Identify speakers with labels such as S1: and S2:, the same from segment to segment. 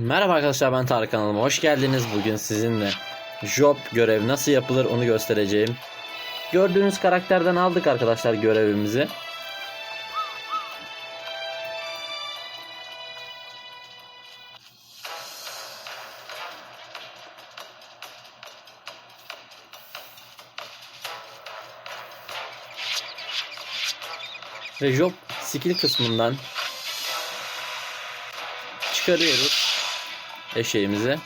S1: Merhaba arkadaşlar ben Tarık kanalıma hoş geldiniz. Bugün sizinle job görev nasıl yapılır onu göstereceğim. Gördüğünüz karakterden aldık arkadaşlar görevimizi. Ve job skill kısmından çıkarıyoruz eşeğimizi.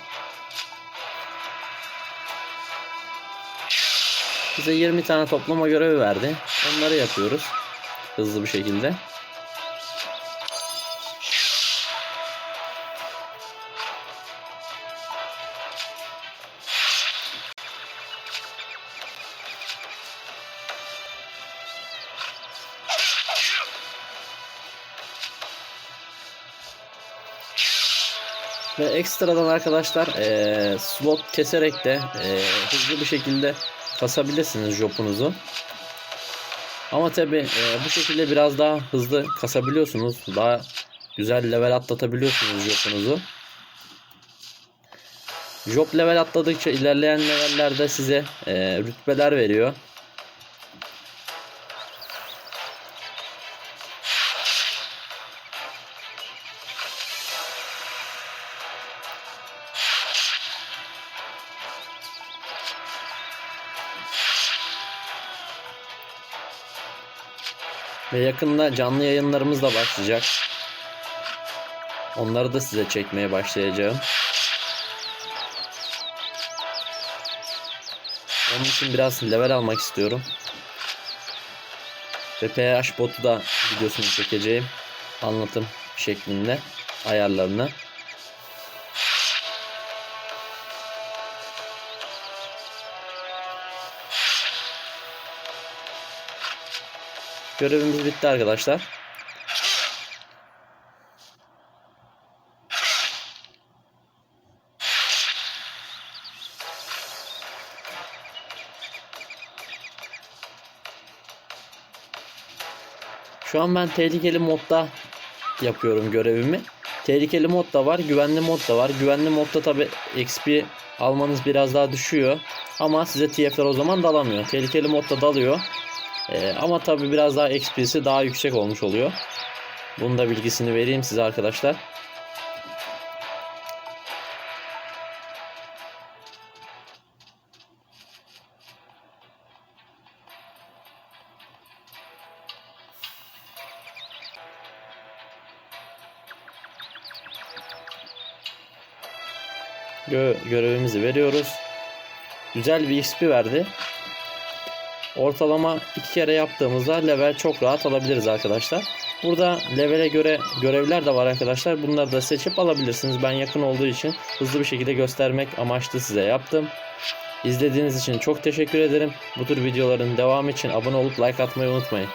S1: Bize 20 tane toplama görevi verdi. Onları yapıyoruz. Hızlı bir şekilde. Ve ekstradan arkadaşlar eee, slot keserek de eee, hızlı bir şekilde kasabilirsiniz jopunuzu. Ama tabi bu şekilde biraz daha hızlı kasabiliyorsunuz. Daha güzel level atlatabiliyorsunuz jopunuzu. Job level atladıkça ilerleyen levellerde size eee, rütbeler veriyor. Ve yakında canlı yayınlarımız da başlayacak. Onları da size çekmeye başlayacağım. Onun için biraz level almak istiyorum. Ve PH botu da videosunu çekeceğim. Anlatım şeklinde ayarlarını. Görevimiz bitti arkadaşlar. Şu an ben tehlikeli modda yapıyorum görevimi. Tehlikeli mod da var, güvenli mod da var. Güvenli modda tabi XP almanız biraz daha düşüyor. Ama size TF'ler o zaman dalamıyor. Tehlikeli modda dalıyor. Ee, ama tabi biraz daha XP'si daha yüksek olmuş oluyor. Bunun da bilgisini vereyim size arkadaşlar. Gö görevimizi veriyoruz. Güzel bir XP verdi. Ortalama iki kere yaptığımızda level çok rahat alabiliriz arkadaşlar. Burada levele göre görevler de var arkadaşlar. Bunları da seçip alabilirsiniz. Ben yakın olduğu için hızlı bir şekilde göstermek amaçlı size yaptım. İzlediğiniz için çok teşekkür ederim. Bu tür videoların devamı için abone olup like atmayı unutmayın.